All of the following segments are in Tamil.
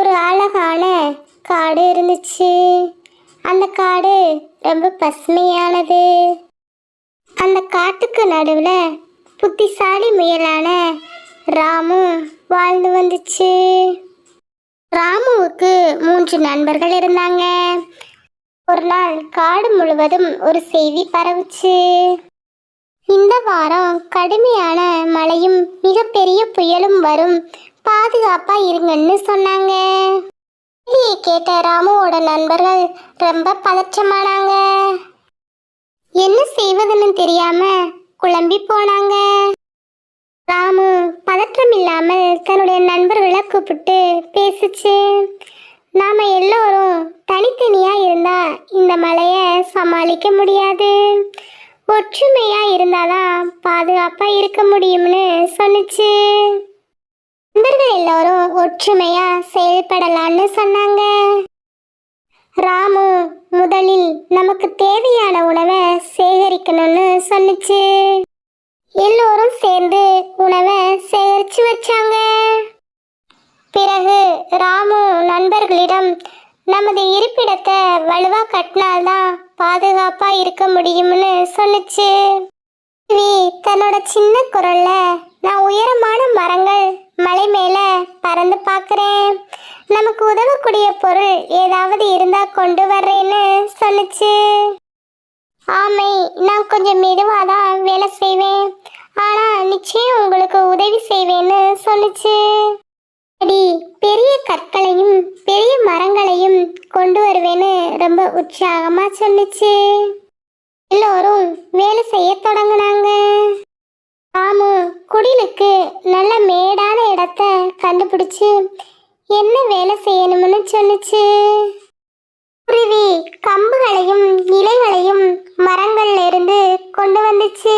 ஒரு அழகான காடு இருந்துச்சு. அந்த காடு ரொம்ப பசுமையானது. அந்த காட்டுக்கு நடுவில் புத்திசாலி முயலான ராமு வாழ்ந்து வந்துச்சு. ராமுவுக்கு மூன்று நண்பர்கள் இருந்தாங்க. ஒரு நாள் காடு முழுவதும் ஒரு செய்தி பரவுச்சு. இந்த வாரம் கடுமையான மழையும் மிகப்பெரிய புயலும் வரும். பாதுகாப்பா இருங்கன்னு சொன்னாங்க. செய்தியை கேட்ட ராமுவோட நண்பர்கள் ரொம்ப பதற்றமானாங்க. என்ன செய்வதுன்னு தெரியாம குழம்பி போனாங்க. ராமு பதற்றம் இல்லாமல் தன்னுடைய நண்பர்களை கூப்பிட்டு பேசுச்சு. நாம எல்லோரும் தனித்தனியா இருந்தா இந்த மழையை சமாளிக்க முடியாது. ஒற்றுமையா இருந்தாதான் பாதுகாப்பா இருக்க முடியும்னு சொன்னுச்சு. நண்பர்கள் எல்லாரும் ஒற்றுமையா செயல்படலாம்னு சொன்னாங்க. ராமு முதலில் நமக்கு தேவையான உணவை சேகரிக்கணும்னு சொன்னுச்சு. எல்லோரும் சேர்ந்து உணவை சேகரிச்சு வச்சாங்க. பிறகு ராமு நண்பர்களிடம் நமது இருப்பிடத்தை வலுவா கட்டினால்தான் பாதுகாப்பா இருக்க முடியும்னு சொன்னுச்சு. குருவி தன்னோட சின்ன குரல்ல நான் உயரமான மரங்கள் மலை மேல பறந்து பார்க்குறேன் நமக்கு உதவக்கூடிய பொருள் ஏதாவது இருந்தா கொண்டு வர்றேன்னு சொன்னுச்சு. ஆமை நான் கொஞ்சம் மெதுவாக தான் வேலை செய்வேன். ஆனால் நிச்சயம் உங்களுக்கு உதவி செய்வேன்னு சொன்னுச்சு அடி பெரிய கற்களையும் பெரிய மரங்களையும் கொண்டு வருவேன்னு ரொம்ப உற்சாகமா சொன்னிச்சு. எல்லோரும் வேலை செய்ய தொடங்கினாங்க. ராமு குடிலுக்கு நல்ல மேடான இடத்த கண்டுபிடிச்சு என்ன வேலை செய்யணும்னு சொன்னிச்சு. குருவி கம்புகளையும் இலைகளையும் மரங்கள்ல இருந்து கொண்டு வந்துச்சு.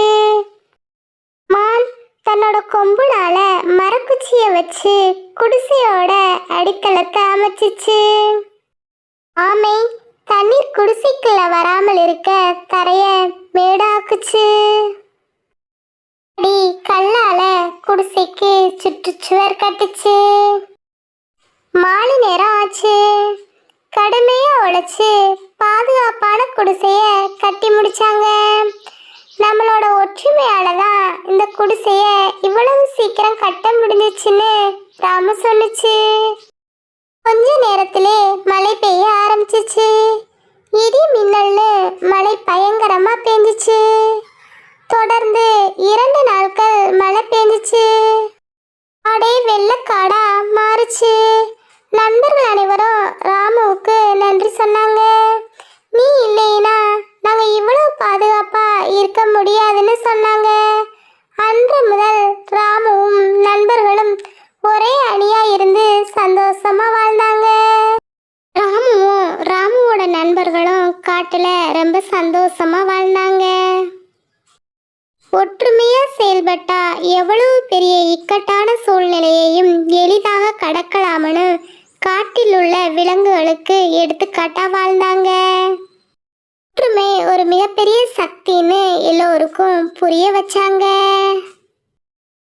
மான் தன்னோட கொம்புனால மரக்குச்சியை வச்சு குடிசையோட அடித்தளத்தை அமைச்சிச்சு. ஆமை தண்ணீர் குடிசைக்குள்ள வராமல் இருக்க தரைய மேடாக்குச்சு. அடி கல்லால குடிசைக்கு சுற்றுச்சுவர் கட்டுச்சு. மாலை நேரம் ஆச்சு. கடுமையா உழைச்சு பாதுகாப்பான குடிசைய கட்டி முடிச்சாங்க. நம்மளோட ஒற்றுமையால தான் இந்த குடிசைய இவ்வளவு சீக்கிரம் கட்ட முடிஞ்சிச்சுன்னு ராமு சொன்னுச்சு கொஞ்ச நேரத்திலே மழை பெய்ய ஆரம்பிச்சிச்சு. இடி மின்னல்னு மழை பயங்கரமா பெஞ்சிச்சு. தொடர்ந்து இரண்டு நாட்கள் மழை பெஞ்சிச்சு. அடே வெள்ளக்காடா மாறுச்சு. நண்பர்கள் அனைவரும் ராமுவுக்கு நன்றி சொன்னாங்க. நீ இல்லைன்னா நாங்க இவ்வளவு பாதுகாப்பா இருக்க முடியாதுன்னு சொன்னாங்க. நாட்டில் ரொம்ப சந்தோஷமா வாழ்ந்தாங்க. ஒற்றுமையா செயல்பட்டா எவ்வளவு பெரிய இக்கட்டான சூழ்நிலையையும் எளிதாக கடக்கலாம்னு காட்டில் உள்ள விலங்குகளுக்கு எடுத்துக்காட்டா வாழ்ந்தாங்க. ஒற்றுமை ஒரு மிகப்பெரிய சக்தின்னு எல்லோருக்கும் புரிய வச்சாங்க.